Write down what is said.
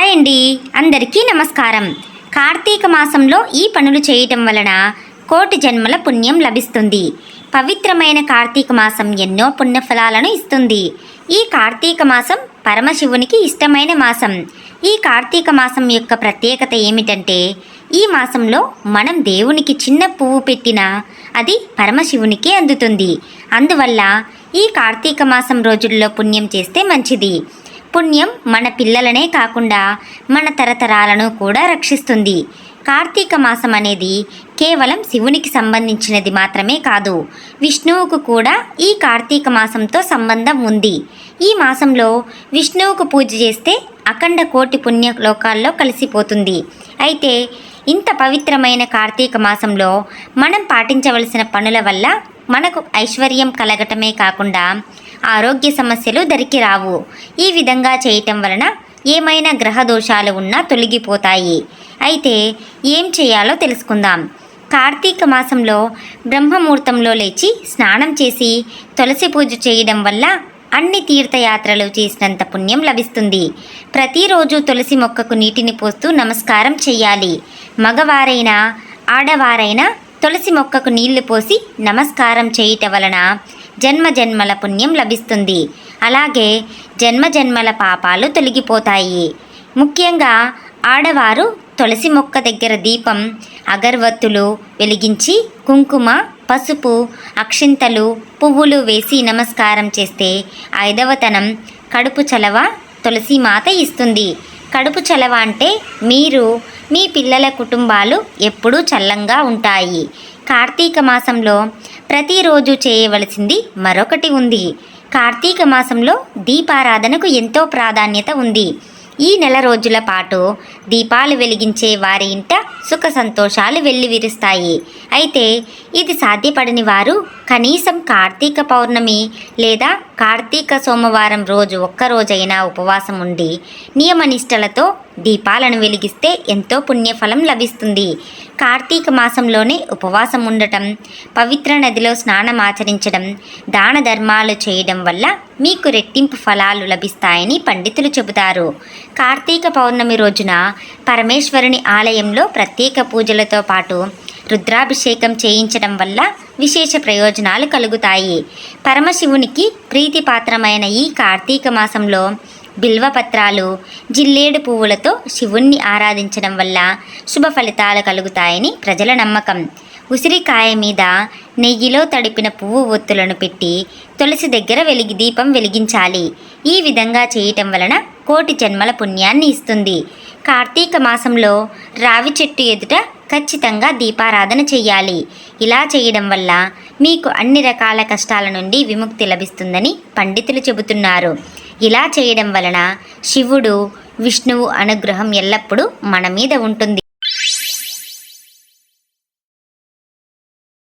Hi అండి అందరికీ నమస్కారం. కార్తీక మాసంలో ఈ పనులు చేయటం వలన కోటి జన్మల పుణ్యం లభిస్తుంది. పవిత్రమైన కార్తీక మాసం ఎన్నో పుణ్యఫలాలను ఇస్తుంది. ఈ కార్తీక మాసం పరమశివునికి ఇష్టమైన మాసం. ఈ కార్తీక మాసం యొక్క ప్రత్యేకత ఏమిటంటే ఈ మాసంలో మనం దేవునికి చిన్న పువ్వు పెట్టినా అది పరమశివునికి అందుతుంది. అందువల్ల ఈ కార్తీక మాసం రోజుల్లో పుణ్యం చేస్తే మంచిది. పుణ్యం మన పిల్లలనే కాకుండా మన తరతరాలను కూడా రక్షిస్తుంది. కార్తీక మాసం అనేది కేవలం శివునికి సంబంధించినది మాత్రమే కాదు విష్ణువుకు కూడా ఈ కార్తీక మాసంతో సంబంధం ఉంది. ఈ మాసంలో విష్ణువుకు పూజ చేస్తే అఖండ కోటి పుణ్య లోకాల్లో కలిసిపోతుంది. అయితే ఇంత పవిత్రమైన కార్తీక మాసంలో మనం పాటించవలసిన పనుల వల్ల మనకు ఐశ్వర్యం కలగటమే కాకుండా ఆరోగ్య సమస్యలు దరికి రావు. ఈ విధంగా చేయటం వలన ఏమైనా గ్రహ దోషాలు ఉన్నా తొలగిపోతాయి. అయితే ఏం చేయాలో తెలుసుకుందాం. కార్తీక మాసంలో బ్రహ్మముహూర్తంలో లేచి స్నానం చేసి తులసి పూజ చేయడం వల్ల అన్ని తీర్థయాత్రలు చేసినంత పుణ్యం లభిస్తుంది. ప్రతిరోజు తులసి మొక్కకు నీటిని పోస్తూ నమస్కారం చేయాలి. మగవారైనా ఆడవారైనా తులసి మొక్కకు నీళ్ళు పోసి నమస్కారం చేయటం వలన జన్మ జన్మల పుణ్యం లభిస్తుంది. అలాగే జన్మ జన్మల పాపాలు తొలగిపోతాయి. ముఖ్యంగా ఆడవారు తులసి మొక్క దగ్గర దీపం అగర్వత్తులు వెలిగించి కుంకుమ పసుపు అక్షింతలు పువ్వులు వేసి నమస్కారం చేస్తే ఐదవతనం కడుపు చలవ తులసి మాత ఇస్తుంది. కడుపు చలవ అంటే మీరు మీ పిల్లల కుటుంబాలు ఎప్పుడూ చల్లంగా ఉంటాయి. కార్తీక మాసంలో ప్రతిరోజు చేయవలసింది మరొకటి ఉంది. కార్తీక మాసంలో దీపారాధనకు ఎంతో ప్రాధాన్యత ఉంది. ఈ నెల రోజుల పాటు దీపాలు వెలిగించే వారి ఇంట సుఖ సంతోషాలు వెల్లివిరుస్తాయి. అయితే ఇది సాధ్యపడని వారు కనీసం కార్తీక పౌర్ణమి లేదా కార్తీక సోమవారం రోజు ఒక్కరోజైనా ఉపవాసం ఉండి నియమనిష్టలతో దీపాలను వెలిగిస్తే ఎంతో పుణ్యఫలం లభిస్తుంది. కార్తీక మాసంలోనే ఉపవాసం ఉండటం పవిత్ర నదిలో స్నానం ఆచరించడం దాన ధర్మాలు చేయడం వల్ల మీకు రెట్టింపు ఫలాలు లభిస్తాయని పండితులు చెబుతారు. కార్తీక పౌర్ణమి రోజున పరమేశ్వరుని ఆలయంలో ప్రత్యేక పూజలతో పాటు రుద్రాభిషేకం చేయించడం వల్ల విశేష ప్రయోజనాలు కలుగుతాయి. పరమశివునికి ప్రీతిపాత్రమైన ఈ కార్తీక మాసంలో బిల్వపత్రాలు జిల్లేడు పువ్వులతో శివుణ్ణి ఆరాధించడం వల్ల శుభ ఫలితాలు కలుగుతాయని ప్రజల నమ్మకం. ఉసిరికాయ మీద నెయ్యిలో తడిపిన పువ్వు ఒత్తులను పెట్టి తులసి దగ్గర వెలిగి దీపం వెలిగించాలి. ఈ విధంగా చేయటం వలన కోటి జన్మల పుణ్యాన్ని ఇస్తుంది. కార్తీక మాసంలో రావి చెట్టు ఎదుట ఖచ్చితంగా దీపారాధన చేయాలి ఇలా చేయడం వల్ల మీకు అన్ని రకాల కష్టాల నుండి విముక్తి లభిస్తుందని పండితులు చెబుతున్నారు. ఇలా చేయడం వలన శివుడు విష్ణువు అనుగ్రహం ఎల్లప్పుడూ మన మీద ఉంటుంది.